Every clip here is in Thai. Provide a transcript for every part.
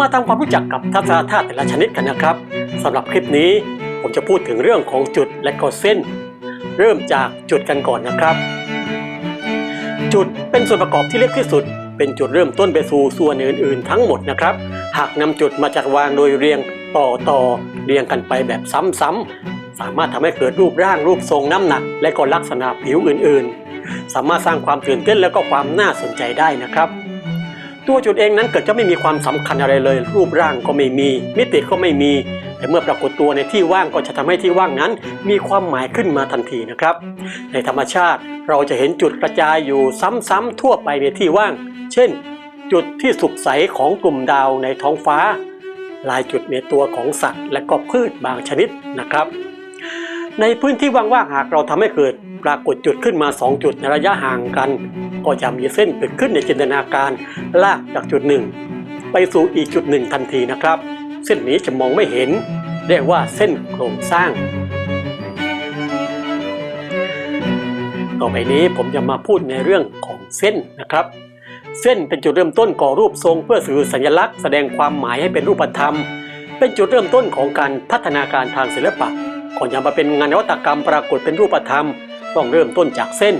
มาทำความรู้จักกับทัศนธาตุแต่ละชนิดกันนะครับสำหรับคลิปนี้ผมจะพูดถึงเรื่องของจุดและก็เส้น เริ่มจากจุดกันก่อนนะครับ จุดเป็นส่วนประกอบที่เล็กที่สุด เป็นจุดเริ่มต้นไปสู่ส่วนอื่นๆ ทั้งหมดนะครับ หากนำจุดมาจัดวางโดยเรียงต่อต่อเรียงกันไปแบบซ้ำๆสามารถทำให้เกิดรูปร่างรูปทรงน้ำหนัก และก็ลักษณะผิวอื่นๆ สามารถสร้างความตื่นเต้นและก็ความน่าสนใจได้นะครับ ตัวจุดเองนั้นเกิดจะไม่มีความสำคัญอะไรเลย รูปร่างก็ไม่มี มิติก็ไม่มี แต่เมื่อปรากฏตัวในที่ว่างก็จะทำให้ที่ว่างนั้น มีความหมายขึ้นมาทันทีนะครับ ในธรรมชาติเราจะเห็นจุดกระจายอยู่ซ้ำๆทั่วไปในที่ว่าง เช่น จุดที่สุกใสของกลุ่มดาวในท้องฟ้า ลายจุดในตัวของสัตว์ และก็พืชบางชนิดนะครับ ในพื้นที่ว่างๆหากเราทำให้เกิดปรากฏจุดขึ้นมา 2 จุดในระยะห่างกัน ก็จะมีเส้นเกิดขึ้นในจินตนาการลากจากจุดหนึ่ง ไปสู่อีกจุดหนึ่งทันทีนะครับ เส้นนี้จะมองไม่เห็น เรียกว่าเส้นโครงสร้าง ต่อไปนี้ผมจะมาพูดในเรื่องของเส้นนะครับ เส้นเป็นจุดเริ่มต้นก่อรูปทรงเพื่อสื่อสัญลักษณ์แสดงความหมายให้เป็นรูปธรรม เป็นจุดเริ่มต้นของการพัฒนาการทางศิลปะ ก่อนจะมาเป็นงานนวัตกรรมปรากฏเป็นรูปธรรม ต้องเริ่มต้นจากเส้น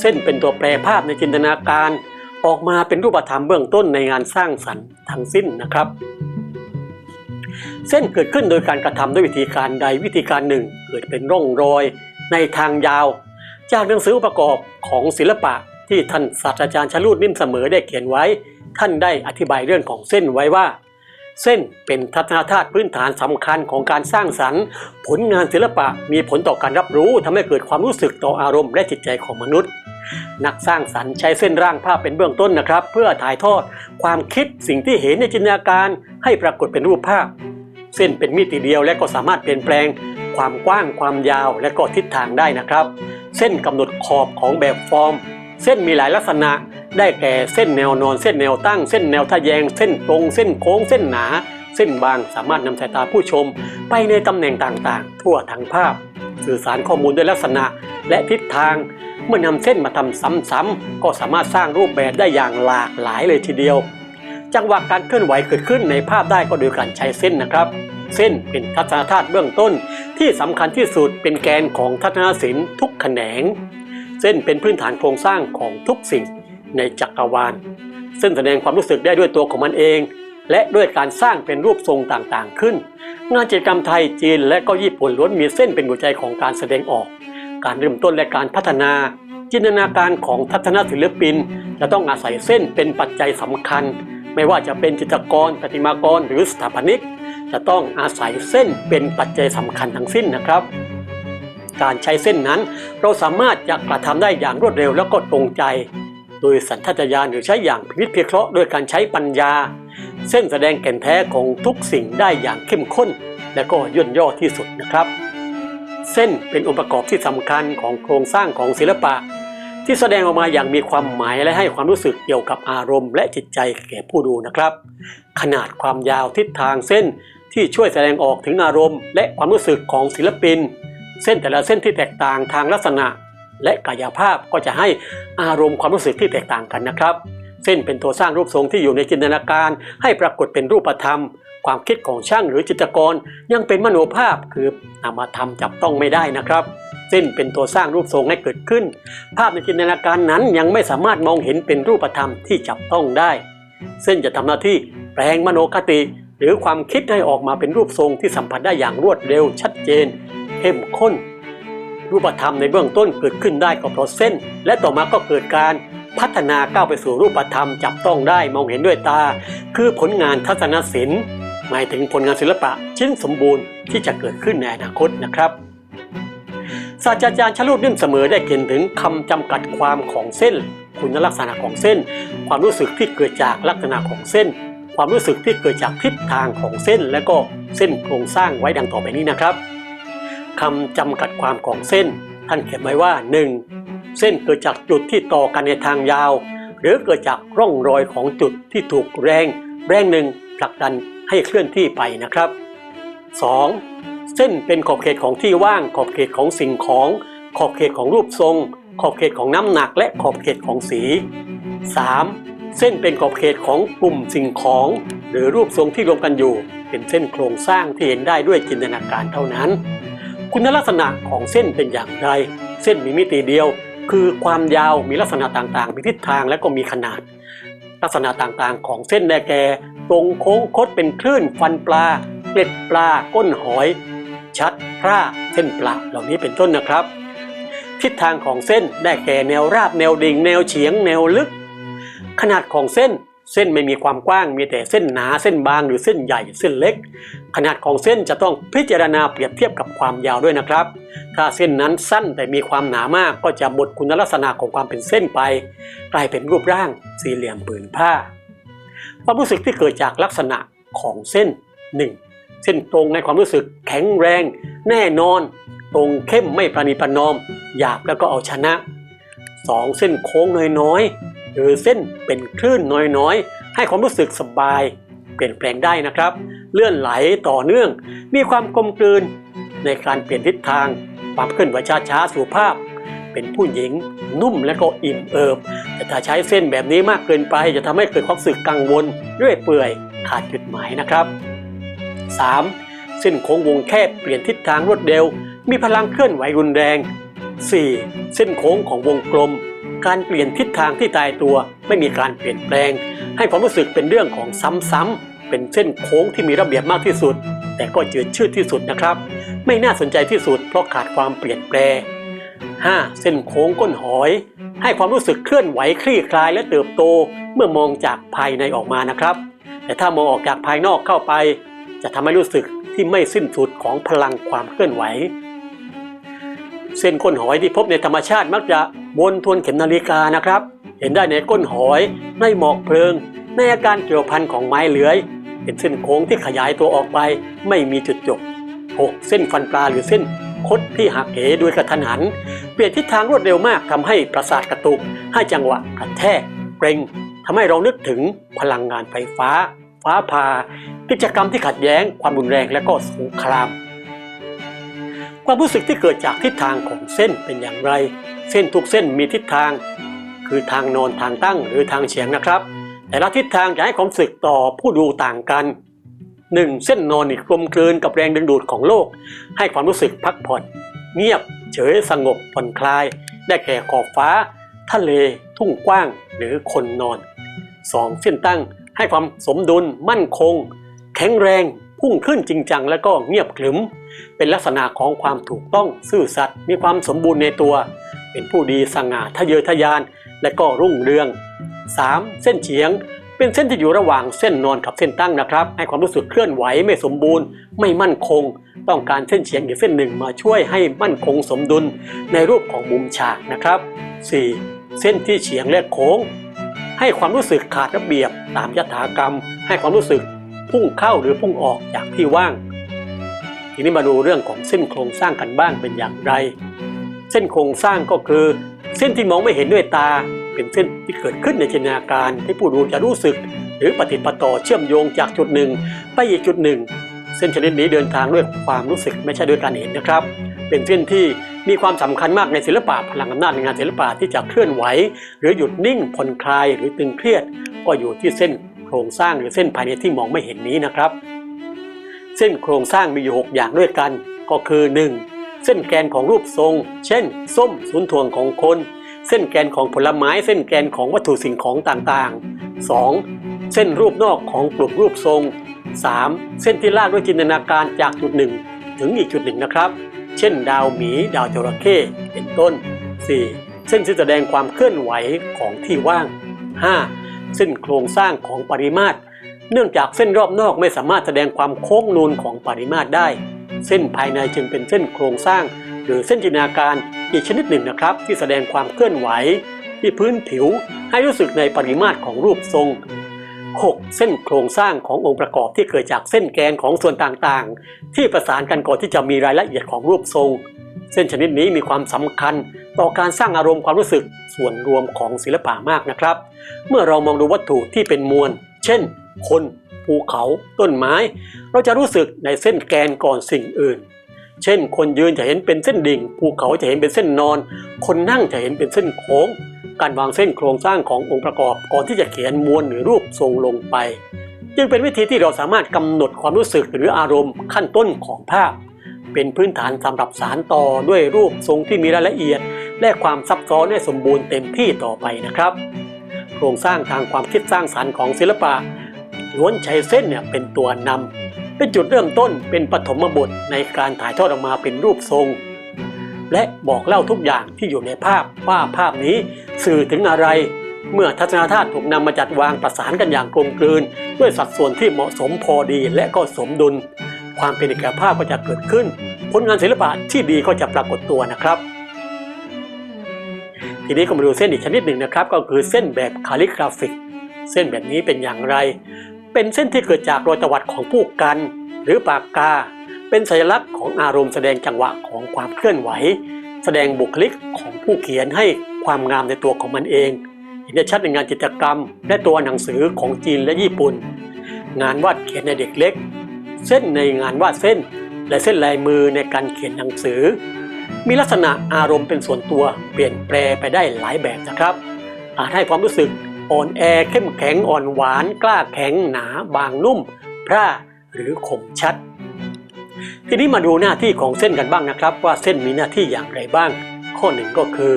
เส้นเป็นตัวแปรภาพในจินตนาการ ออกมาเป็นรูปธรรมเบื้องต้นในงานสร้างสรรค์ทั้งสิ้นนะครับ เส้นเกิดขึ้นโดยการกระทำด้วยวิธีการใดวิธีการหนึ่ง เกิดเป็นร่องรอย ในทางยาว จากหนังสือประกอบของศิลปะที่ท่านศาสตราจารย์ชลูดนิ่มเสมอได้เขียนไว้ ท่านได้อธิบายเรื่องของเส้นไว้ว่า เส้นเป็นทัศนธาตุพื้นฐานสำคัญของการสร้างสรรค์ ผลงานศิลปะมีผลต่อการรับรู้ทำให้เกิดความรู้สึกต่ออารมณ์และจิตใจของมนุษย์ นักสร้างสรรค์ใช้เส้นร่างภาพเป็นเบื้องต้นนะครับ เพื่อถ่ายทอด ความคิดสิ่งที่เห็นในจินตนาการให้ปรากฏเป็นรูปภาพ เส้นเป็นมิติเดียวและก็สามารถเปลี่ยนแปลง ความกว้างความยาวและก็ทิศทางได้นะครับ เส้นกำหนดขอบของแบบฟอร์ม เส้นมีหลายลักษณะ ได้แก่เส้นแนวนอนเส้นแนวตั้ง เส้นแนวทะแยง เส้นตรง เส้นโค้ง เส้นหนา เส้นบางสามารถนำสายตาผู้ชม ไปในตำแหน่งต่างๆ ทั่วทั้งภาพ สื่อสารข้อมูลด้วยลักษณะและทิศทาง เมื่อนำเส้นมาทำซ้ำๆก็สามารถสร้างรูปแบบได้อย่างหลากหลายเลยทีเดียว จังหวะการเคลื่อนไหวเกิดขึ้นในภาพได้ก็โดยการใช้เส้นนะครับ เส้นเป็นทัศนธาตุเบื้องต้น ที่สำคัญที่สุดเป็นแกนของทัศนศิลป์ทุกแขนง เส้นเป็นพื้นฐานโครงสร้างของทุกสิ่ง ในจักรวาล ซึ่งแสดงความรู้สึกได้ด้วยตัวของมันเอง และด้วยการสร้างเป็นรูปทรงต่างๆขึ้น งานจิตรกรรมไทยจีนและก็ญี่ปุ่นล้วนมีเส้นเป็นหัวใจของการแสดงออก การเริ่มต้นและการพัฒนา จินตนาการของทัศนศิลปิน จะต้องอาศัยเส้นเป็นปัจจัยสำคัญ ไม่ว่าจะเป็นจิตรกรประติมากรหรือสถาปนิก จะต้องอาศัยเส้นเป็นปัจจัยสำคัญทั้งสิ้นนะครับการใช้เส้นนั้น เราสามารถจะกระทำได้อย่างรวดเร็วแล้วก็ตรงใจ โดยสัญชาตญาณหรือใช้อย่างพินิจพิเคราะห์ด้วยการใช้ปัญญา เส้นแสดงแก่นแท้ของทุกสิ่งได้อย่างเข้มข้น และก็ย่นย่อที่สุดนะครับ เส้นเป็นองค์ประกอบที่สำคัญของโครงสร้างของศิลปะ ที่แสดงออกมาอย่างมีความหมายและให้ความรู้สึกเกี่ยวกับอารมณ์และจิตใจแก่ผู้ดูนะครับ ขนาดความยาวทิศทางเส้นที่ช่วยแสดงออกถึงอารมณ์ และความรู้สึกของศิลปิน เส้นแต่ละเส้นที่แตกต่างทางลักษณะ และกายภาพก็จะให้อารมณ์ความรู้สึกที่แตกต่างกันนะครับ เส้นเป็นตัวสร้างรูปทรงที่อยู่ในจินตนาการ ให้ปรากฏเป็นรูปธรรม ความคิดของช่างหรือจิตรกร ยังเป็นมโนภาพคือนามธรรมจับต้องไม่ได้นะครับเส้นเป็นตัวสร้างรูปทรงให้เกิดขึ้น ภาพในจินตนาการนั้นยังไม่สามารถมองเห็นเป็นรูปธรรมที่จับต้องได้ เส้นจะทำหน้าที่แปลงมโนคติ หรือความคิดให้ออกมาเป็นรูปทรงที่สัมผัสได้อย่างรวดเร็วชัดเจน เข้มข้น รูปธรรมในเบื้องต้นเกิดขึ้นได้ก็เพราะเส้น และต่อมาก็เกิดการพัฒนาก้าวไปสู่รูปธรรมจับต้องได้มองเห็นด้วยตา คือผลงานทัศนศิลป์หมายถึงผลงานศิลปะชิ้นสมบูรณ์ที่จะเกิดขึ้นในอนาคตนะครับศาสตราจารย์ชลุดนิ่มเสมอได้เขียนถึงคำจำกัดความของเส้น คุณลักษณะของเส้น ความรู้สึกที่เกิดจากลักษณะของเส้น ความรู้สึกที่เกิดจากทิศทางของเส้น และก็เส้นโครงสร้างไว้ดังต่อไปนี้นะครับ คำจำกัดความของเส้น ท่านเขียนไว้ว่า 1. เส้นเกิดจากจุดที่ต่อกันในทางยาว หรือเกิดจากร่องรอยของจุดที่ถูกแรง แรงหนึ่งผลักดันให้เคลื่อนที่ไปนะครับ 2. เส้นเป็นขอบเขตของที่ว่าง ขอบเขตของสิ่งของ ขอบเขตของรูปทรง ขอบเขตของน้ำหนักและขอบเขตของสี 3. เส้นเป็นขอบเขตของกลุ่มสิ่งของ หรือรูปทรงที่รวมกันอยู่ เป็นเส้นโครงสร้างที่เห็นได้ด้วยจินตนาการเท่านั้น คุณลักษณะของเส้นเป็นอย่างไร เส้นมีมิติเดียว คือความยาวมีลักษณะต่างๆ มีทิศทางและก็มีขนาด ลักษณะต่างๆ ของเส้นได้แก่ตรงโค้งคดเป็นคลื่นฟันปลาเกล็ดปลาก้นหอย ชัดพร่าเส้นปลาเหล่านี้เป็นต้นนะครับ ทิศทางของเส้นได้แก่แนวราบแนวดิ่ง แนวเฉียง แนวลึก ขนาดของเส้น เส้นไม่มีความกว้าง มีแต่เส้นหนาเส้นบางหรือเส้นใหญ่เส้นเล็ก ขนาดของเส้นจะต้องพิจารณาเปรียบเทียบกับความยาวด้วยนะครับ ถ้าเส้นนั้นสั้นแต่มีความหนามากก็จะบดคุณลักษณะของความเป็นเส้นไป กลายเป็นรูปร่างสี่เหลี่ยมผืนผ้า ความรู้สึกที่เกิดจากลักษณะของเส้น 1. เส้นตรงในความรู้สึกแข็งแรง แน่นอน ตรงเข้มไม่ประนีประนอม หยาบแล้วก็เอาชนะ 2. เส้นโค้งน้อย หรือเส้นเป็นคลื่นน้อยๆ ให้ความรู้สึกสบาย เปลี่ยนแปลงได้นะครับ เลื่อนไหลต่อเนื่อง มีความกลมกลืน ในการเปลี่ยนทิศทาง ความเคลื่อนไหวช้าๆสุภาพ เป็นผู้หญิงนุ่มและก็อิ่มเอิบ แต่ถ้าใช้เส้นแบบนี้มากเกินไปจะทำให้เกิดความรู้สึกกังวลเรื่อยเปื่อยขาดจุดหมายนะครับ 3. เส้นโค้งวงแคบเปลี่ยนทิศทางรวดเร็ว มีพลังเคลื่อนไหวรุนแรง 4. เส้นโค้งของวงกลม การเปลี่ยนทิศทางที่ตายตัว ไม่มีการเปลี่ยนแปลง ให้ความรู้สึกเป็นเรื่องของซ้ำๆเป็นเส้นโค้งที่มีระเบียบมากที่สุด แต่ก็จืดชืดที่สุดนะครับ ไม่น่าสนใจที่สุดเพราะขาดความเปลี่ยนแปลง 5. เส้นโค้งก้นหอย ให้ความรู้สึกเคลื่อนไหวคลี่คลายและเติบโต เมื่อมองจากภายในออกมานะครับ แต่ถ้ามองออกจากภายนอกเข้าไป จะทำให้รู้สึกที่ไม่สิ้นสุดของพลังความเคลื่อนไหว เส้นก้นหอยที่พบในธรรมชาติมักจะวนทวนเข็มนาฬิกานะครับ เห็นได้ในก้นหอย ในหมอกเพลิง ในอาการเกี่ยวพันของไม้เลื้อย เป็นเส้นโค้งที่ขยายตัวออกไปไม่มีจุดจบ 6. เส้นฟันปลาหรือเส้นคดที่หักเหโดยกระทันหัน เปลี่ยนทิศทางรวดเร็วมากทำให้ประสาทกระตุก ให้จังหวะกระแทกเกรงทำให้เรานึกถึงพลังงานไฟฟ้า ฟ้าผ่ากิจกรรมที่ขัดแย้งความรุนแรงและก็สงคราม ความรู้สึกที่เกิดจากทิศทางของเส้นเป็นอย่างไร เส้นทุกเส้นมีทิศทาง คือทางนอนทางตั้งหรือทางเฉียงนะครับ แต่ละทิศทางจะให้ความรู้สึกต่อผู้ดูต่างกัน 1. เส้นนอนอีกกลมกลืนกับแรงดึงดูดของโลก ให้ความรู้สึกพักผ่อน เงียบเฉยสงบผ่อนคลาย ได้แก่ขอบฟ้า ทะเล ทุ่งกว้างหรือคนนอน 2. เส้นตั้งให้ความสมดุลมั่นคง แข็งแรง พุ่งขึ้นจริงจังและก็เงียบขรึม เป็นลักษณะของความถูกต้องซื่อสัตย์มีความสมบูรณ์ในตัว เป็นผู้ดีสง่าทะเยอทะยาน และก็รุ่งเรือง 3. เส้นเฉียง เป็นเส้นที่อยู่ระหว่างเส้นนอนกับเส้นตั้งนะครับ ให้ความรู้สึกเคลื่อนไหวไม่สมบูรณ์ ไม่มั่นคง ต้องการเส้นเฉียงอีกเส้นหนึ่งมาช่วยให้มั่นคงสมดุลในรูปของมุมฉากนะครับ 4. เส้นที่เฉียงและโค้งให้ความรู้สึกขาดระเบียบตามยถากรรม ให้ความรู้สึก พุ่งเข้าหรือพุ่งออกจากที่ว่าง ทีนี้มาดูเรื่องของเส้นโครงสร้างกันบ้างเป็นอย่างไร เส้นโครงสร้างก็คือ เส้นที่มองไม่เห็นด้วยตา เป็นเส้นที่เกิดขึ้นในจินตนาการที่ผู้ดูจะรู้สึก หรือปฏิปต่อเชื่อมโยงจากจุดหนึ่ง ไปอีกจุดหนึ่ง เส้นชนิดนี้เดินทางด้วยความรู้สึกไม่ใช่ด้วยการเห็นนะครับ เป็นเส้นที่มีความสำคัญมากในศิลปะพลังอำนาจในงานศิลปะที่จะเคลื่อนไหว หรือหยุดนิ่งผ่อนคลายหรือตึงเครียด ก็อยู่ที่เส้น โครงสร้างหรือเส้นภายในที่มองไม่เห็นนี้นะครับ เส้นโครงสร้างมีอยู่ 6 อย่างด้วยกัน ก็คือ 1. เส้นแกนของรูปทรง เช่น ส้มศูนย์ถ่วงของคน เส้นแกนของผลไม้ เส้นแกนของวัตถุสิ่งของต่างๆ 2. เส้นรูปนอกของกลุ่มรูปทรง 3. เส้นที่ลากด้วยจินตนาการจากจุดหนึ่งถึงอีกจุดหนึ่งนะครับ เช่น ดาวหมี ดาวจระเข้เป็นต้น 4. เส้นที่แสดงความเคลื่อนไหวของที่ว่าง 5. เส้นโครงสร้างของปริมาตร เนื่องจากเส้นรอบนอกไม่สามารถแสดงความโค้งนูนของปริมาตรได้ เส้นภายในจึงเป็นเส้นโครงสร้าง หรือเส้นจินตนาการอีกชนิดหนึ่งนะครับ ที่แสดงความเคลื่อนไหว ที่พื้นผิวให้รู้สึกในปริมาตรของรูปทรง 6. เส้นโครงสร้างขององค์ประกอบที่เกิดจากเส้นแกนของส่วนต่างๆ ที่ประสานกันก่อนที่จะมีรายละเอียดของรูปทรง เส้นชนิดนี้มีความสำคัญ ต่อการสร้างอารมณ์ความรู้สึกส่วนรวมของศิลปะมากนะครับ เมื่อเรามองดูวัตถุที่เป็นมวล เช่น คน ภูเขา ต้นไม้ เราจะรู้สึกในเส้นแกนก่อนสิ่งอื่น เช่น คนยืนจะเห็นเป็นเส้นดิ่ง ภูเขาจะเห็นเป็นเส้นนอน คนนั่งจะเห็นเป็นเส้นโค้ง การวางเส้นโครงสร้างขององค์ประกอบก่อนที่จะเขียนมวลหรือรูปทรงลงไป จึงเป็นวิธีที่เราสามารถกำหนดความรู้สึกหรืออารมณ์ขั้นต้นของภาพ เป็นพื้นฐานสำหรับสารต่อด้วยรูปทรงที่มีรายละเอียด และความซับซ้อนให้สมบูรณ์เต็มที่ต่อไปนะครับ โครงสร้างทางความคิดสร้างสรรค์ของศิลปะล้วนใช้เส้นเนี่ยเป็นตัวนำเป็นจุดเริ่มต้นเป็นปฐมบทในการถ่ายทอดออกมาเป็นรูปทรง และบอกเล่าทุกอย่างที่อยู่ในภาพว่าภาพนี้สื่อถึงอะไรเมื่อทัศนธาตุถูกนำมาจัดวางประสานกันอย่างกลมกลืน ด้วยสัดส่วนที่เหมาะสมพอดีและก็สมดุล ความเป็นเอกภาพก็จะเกิดขึ้น ผลงานศิลปะที่ดีก็จะปรากฏตัวนะครับ ทีนี้ก็มาดูเส้นอีกชนิดหนึ่งนะครับ ก็คือเส้นแบบคาลิกราฟิก เส้นแบบนี้เป็นอย่างไร เป็นเส้นที่เกิดจากรอยตวัดของผู้กัน หรือปากกา เป็นสัญลักษณ์ของอารมณ์แสดงจังหวะของความเคลื่อนไหว แสดงบุคลิกของผู้เขียนให้ความงามในตัวของมันเองเห็นได้ชัดในงานจิตรกรรม และตัวหนังสือของจีนและญี่ปุ่น งานวาดเขียนในเด็กเล็ก เส้นในงานวาดเส้น และเส้นลายมือในการเขียนหนังสือ มีลักษณะอารมณ์เป็นส่วนตัวเปลี่ยนแปลไปได้หลายแบบนะครับอาจให้ความรู้สึกอ่อนแอเข้มแข็งอ่อนหวาน กล้าแข็งหนาบางนุ่ม พร่าหรือคมชัด ทีนี้มาดูหน้าที่ของเส้นกันบ้างนะครับ ว่าเส้นมีหน้าที่อย่างไรบ้าง ข้อหนึ่งก็คือ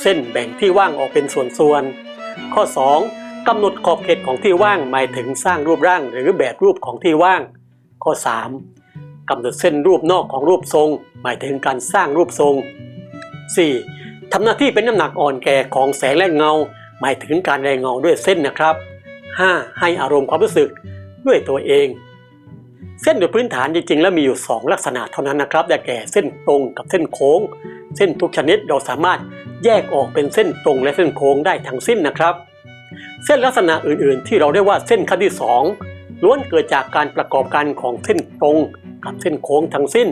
เส้นแบ่งที่ว่างออกเป็นส่วนๆข้อ 2กำหนดขอบเขตของที่ว่างหมายถึงสร้างรูปร่างหรือแบบรูปของที่ว่าง ข้อ 3 กำหนดเส้นรูปนอกของรูปทรง หมายถึงการสร้างรูปทรง 4. ทำหน้าที่เป็นน้ำหนักอ่อนแก่ของแสงและเงา หมายถึงการแรงเงาด้วยเส้นนะครับ 5. ให้อารมณ์ความรู้สึกด้วยตัวเอง เส้นโดยพื้นฐานจริงๆ แล้วมีอยู่ 2 ลักษณะเท่านั้นนะครับได้แก่เส้นตรงกับเส้นโค้ง เส้นทุกชนิดเราสามารถแยกออกเป็นเส้นตรงและเส้นโค้งได้ทั้งสิ้นนะครับ เส้นลักษณะอื่นๆ ที่เราเรียกว่าเส้นขั้นที่ 2ล้วนเกิดจากการประกอบกันของเส้นตรง กับเส้นโค้งทั้งสิ้น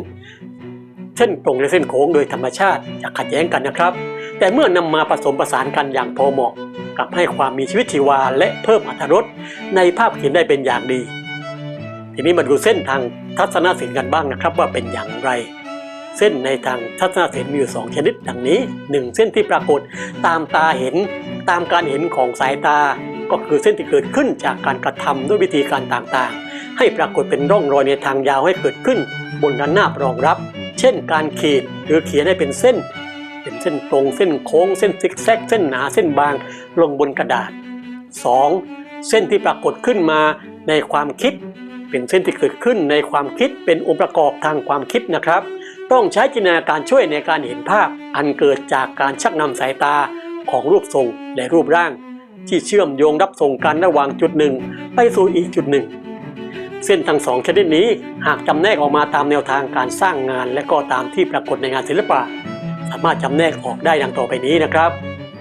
เส้นตรงและเส้นโค้งโดยธรรมชาติจะขัดแย้งกันนะครับ แต่เมื่อนำมาผสมผสานกันอย่างพอเหมาะกลับให้ความมีชีวิตชีวาและเพิ่มอรรถรสในภาพเขียนได้เป็นอย่างดี ทีนี้มาดูเส้นทางทัศนศิลป์กันบ้างนะครับว่าเป็นอย่างไรเส้นในทางทัศนศิลป์มีอยู่สองชนิดดังนี้ 1 เส้นที่ปรากฏตามตาเห็น ตามการเห็นของสายตา ก็คือเส้นที่เกิดขึ้นจากการกระทำด้วยวิธีการต่างๆ ให้ปรากฏเป็นร่องรอยในทางยาวให้เกิดขึ้น บนด้านหน้ารองรับ เช่น การขีดหรือเขียนให้เป็นเส้น เป็นเส้นตรงเส้นโค้งเส้นซิกแซกเส้นหนาเส้นบางลงบนกระดาษ 2. เส้นที่ปรากฏขึ้นมาในความคิด เป็นเส้นที่เกิดขึ้นในความคิดเป็นองค์ประกอบทางความคิดนะครับ ต้องใช้จินตนาการช่วยในการเห็นภาพ อันเกิดจากการชักนำสายตาของรูปทรงและรูปร่าง ที่เชื่อมโยงรับส่งกันระหว่างจุดหนึ่ง ไปสู่อีกจุดหนึ่ง เส้นทั้งสองชนิดนี้หากจำแนกออกมาตามแนวทางการสร้างงาน และก็ตามที่ปรากฏในงานศิลปะ สามารถจำแนกออกได้ดังต่อไปนี้นะครับ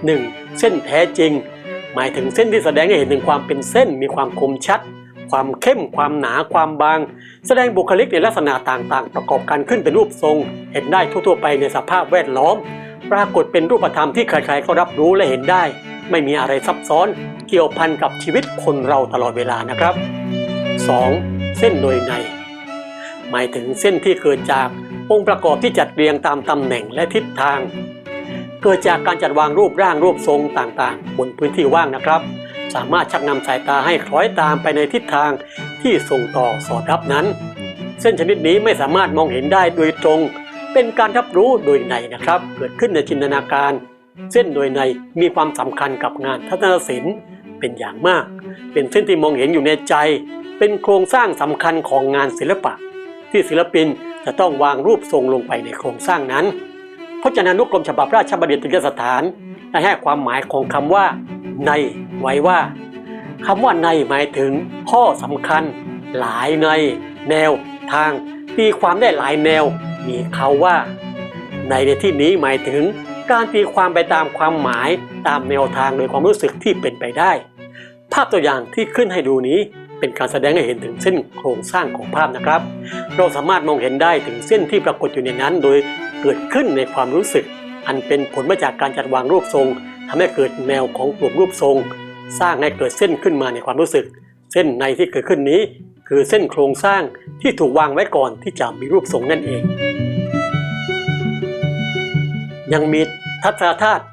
1. เส้นแท้จริง หมายถึงเส้นที่แสดงให้เห็นถึงความเป็นเส้นมีความคมชัด ความเข้ม ความหนา ความบาง แสดงบุคลิกในลักษณะต่างๆ ประกอบกันขึ้นเป็นรูปทรง เห็นได้ทั่วๆไปในสภาพแวดล้อม ปรากฏเป็นรูปธรรมที่ใครๆก็รับรู้และเห็นได้ ไม่มีอะไรซับซ้อน เกี่ยวพันกับชีวิตคนเราตลอดเวลานะครับ 2. เส้นโดยใน หมายถึงเส้นที่เกิดจากองค์ประกอบที่จัดเรียงตามตำแหน่งและทิศทาง เกิดจากการจัดวางรูปร่างรูปทรงต่างๆ บนพื้นที่ว่างนะครับ สามารถชักนำสายตาให้คล้อยตามไปในทิศทางที่ส่งต่อสอดรับนั้น เส้นชนิดนี้ไม่สามารถมองเห็นได้โดยตรง เป็นการรับรู้โดยในนะครับ เกิดขึ้นในจินตนาการ เส้นโดยในมีความสำคัญกับงานทัศนศิลป์เป็นอย่างมาก เป็นเส้นที่มองเห็นอยู่ในใจ เป็นโครงสร้างสำคัญของงานศิลปะ ที่ศิลปินจะต้องวางรูปทรงลงไปในโครงสร้างนั้นพจนานุกรมฉบับราชบัณฑิตยสถานได้ให้ความหมายของคำว่า ในไว้ว่าคำว่าในหมายถึงข้อสำคัญ หลายใน แนว ทางตีความได้หลายแนว มีเขาว่า ในในที่นี้หมายถึงการตีความไปตามความหมายตามแนวทางโดยความรู้สึกที่เป็นไปได้ ภาพตัวอย่างที่ขึ้นให้ดูนี้ เป็นการแสดงให้เห็นถึงเส้นโครงสร้างของภาพนะครับ เราสามารถมองเห็นได้ถึงเส้นที่ปรากฏอยู่ในนั้น โดยเกิดขึ้นในความรู้สึก อันเป็นผลมาจากการจัดวางรูปทรงทำให้เกิดแนวของกลุ่มรูปทรง สร้างให้เกิดเส้นขึ้นมาในความรู้สึก เส้นในที่เกิดขึ้นนี้ คือเส้นโครงสร้างที่ถูกวางไว้ก่อนที่จะมีรูปทรงนั่นเอง ยังมีทัศนธาตุ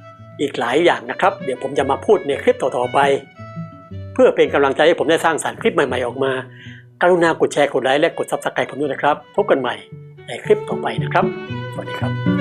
อีกหลายอย่างนะครับ เดี๋ยวผมจะมาพูดในคลิปต่อๆไป พื่อเป็นกำลังใจให้ผมได้สร้างสรรค์คลิปใหม่ ๆ ออกมา กรุณากดแชร์กดไลค์และกดซับสไครต์ผมด้วยนะครับ พบกันใหม่ในคลิปต่อไปนะครับ สวัสดีครับ